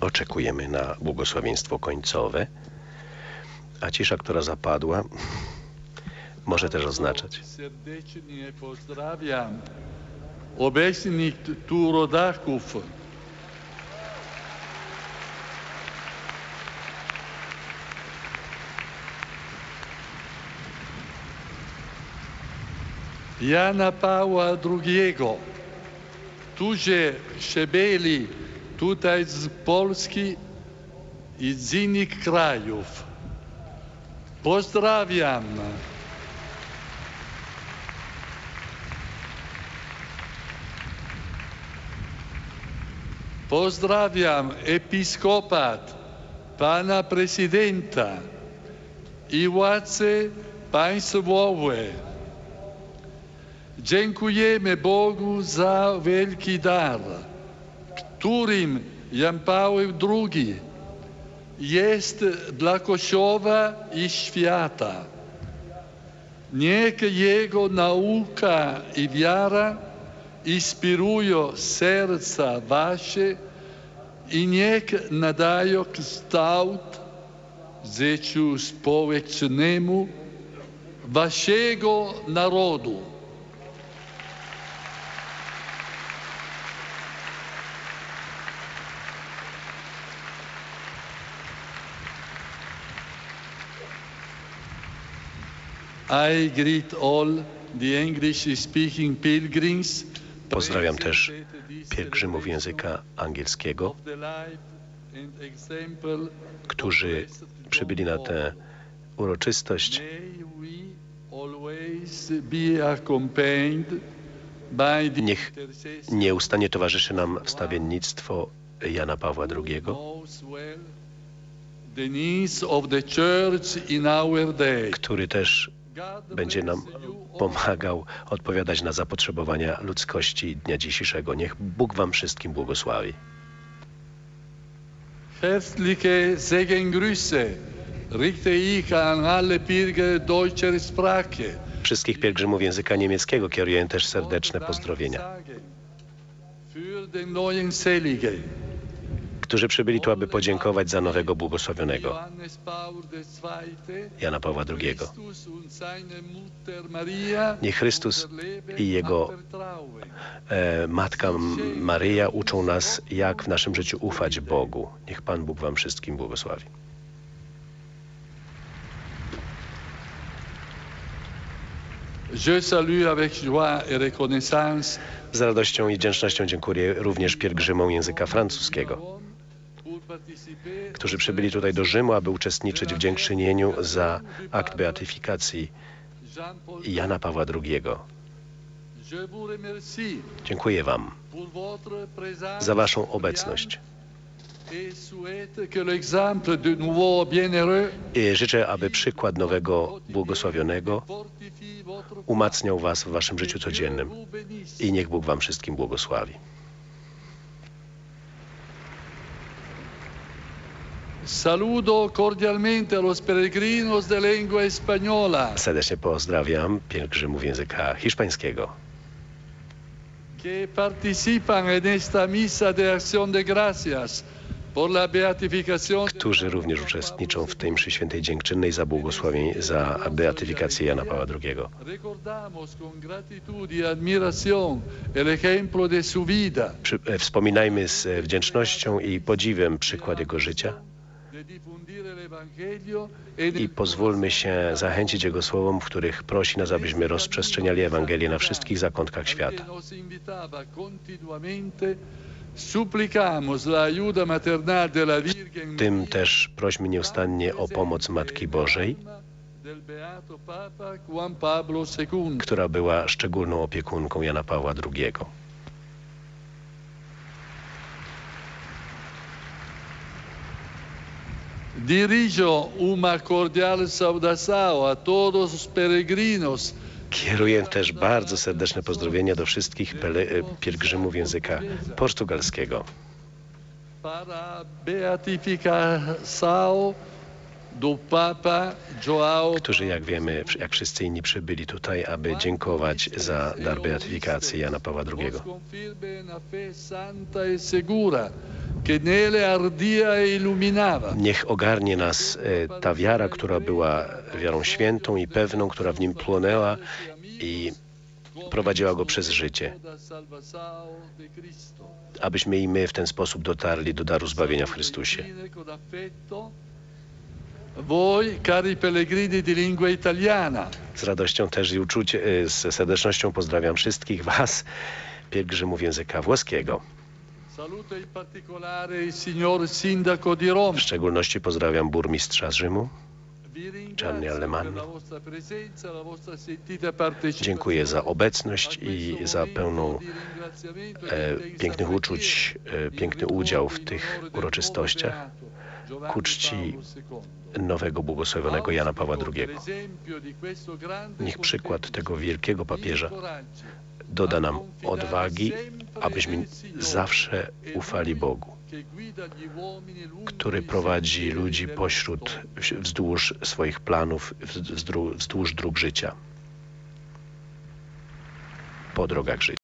Oczekujemy na błogosławieństwo końcowe, a cisza, która zapadła, może też oznaczać. Serdečne pozdravljam obecnih tu rodaków. Jana Pawła II, którzy przybyli tutaj z Polski i z innych krajów. Pozdrawiam. Pozdrawiam episkopat, pana prezydenta i władze państwowe. Dziękujemy Bogu za wielki dar, którym Jan Paweł II jest dla Kościoła i świata. Niech jego nauka i wiara inspirują serca wasze i niech nadają kształt życiu społecznemu waszego narodu. I greet all the English-speaking pilgrims. Pozdrawiam też pielgrzymów języka angielskiego, którzy przybyli na tę uroczystość. Niech nieustannie towarzyszy nam wstawiennictwo Jana Pawła II, który też będzie nam pomagał odpowiadać na zapotrzebowania ludzkości dnia dzisiejszego. Niech Bóg wam wszystkim błogosławi. Herzliche richte ich an alle Pilger deutscher Sprache. Wszystkich pielgrzymów języka niemieckiego kieruję też serdeczne pozdrowienia, Für den neuen Seligen. Którzy przybyli tu, aby podziękować za nowego błogosławionego. Jana Pawła II. Niech Chrystus i Jego e, Matka Maryja uczą nas, jak w naszym życiu ufać Bogu. Niech Pan Bóg wam wszystkim błogosławi. Z radością i wdzięcznością dziękuję również pielgrzymom języka francuskiego, którzy przybyli tutaj do Rzymu, aby uczestniczyć w dziękczynieniu za akt beatyfikacji Jana Pawła II. Dziękuję Wam za Waszą obecność. I życzę, aby przykład nowego błogosławionego umacniał Was w Waszym życiu codziennym. I niech Bóg Wam wszystkim błogosławi. Saludo cordialmente a los peregrinos de lengua española Serdecznie pozdrawiam pielgrzymów języka hiszpańskiego, que participan en esta misa de acción de gracias którzy również uczestniczą w tej mszy świętej dziękczynnej za błogosławień, za beatyfikację Jana Pawła II. Y. Przy, e, wspominajmy z e, wdzięcznością i podziwem przykład jego życia en i pozwólmy się zachęcić Jego słowom, w których prosi nas, abyśmy rozprzestrzeniali Ewangelię na wszystkich zakątkach świata. Virgen Tym też prośmy nieustannie o pomoc Matki Bożej, która była szczególną opiekunką Jana Pawła II. Dirijo una cordial saudação a todos os peregrinos. Kieruję też bardzo serdeczne pozdrowienia do wszystkich e, pielgrzymów języka portugalskiego, którzy, jak wiemy, jak wszyscy inni przybyli tutaj, aby dziękować za dar beatyfikacji Jana Pawła II. Niech ogarnie nas e, ta wiara, która była wiarą świętą i pewną, która w nim płonęła i prowadziła go przez życie, abyśmy i my w ten sposób dotarli do daru zbawienia w Chrystusie. Voi, cari pellegrini di lingua italiana, Z radością też i uczucie, e, z serdecznością pozdrawiam wszystkich Was, pielgrzymów języka włoskiego. W szczególności pozdrawiam burmistrza z Rzymu. Gianni partecipazione. Dziękuję za obecność i za pełną e pięknych uczuć, e, piękny udział w tych uroczystościach ku czci nowego błogosławionego Jana Pawła II. Niech przykład tego wielkiego papieża doda nam odwagi, abyśmy zawsze ufali Bogu, który prowadzi ludzi pośród, wzdłuż swoich planów, wzdłuż dróg życia, po drogach życia.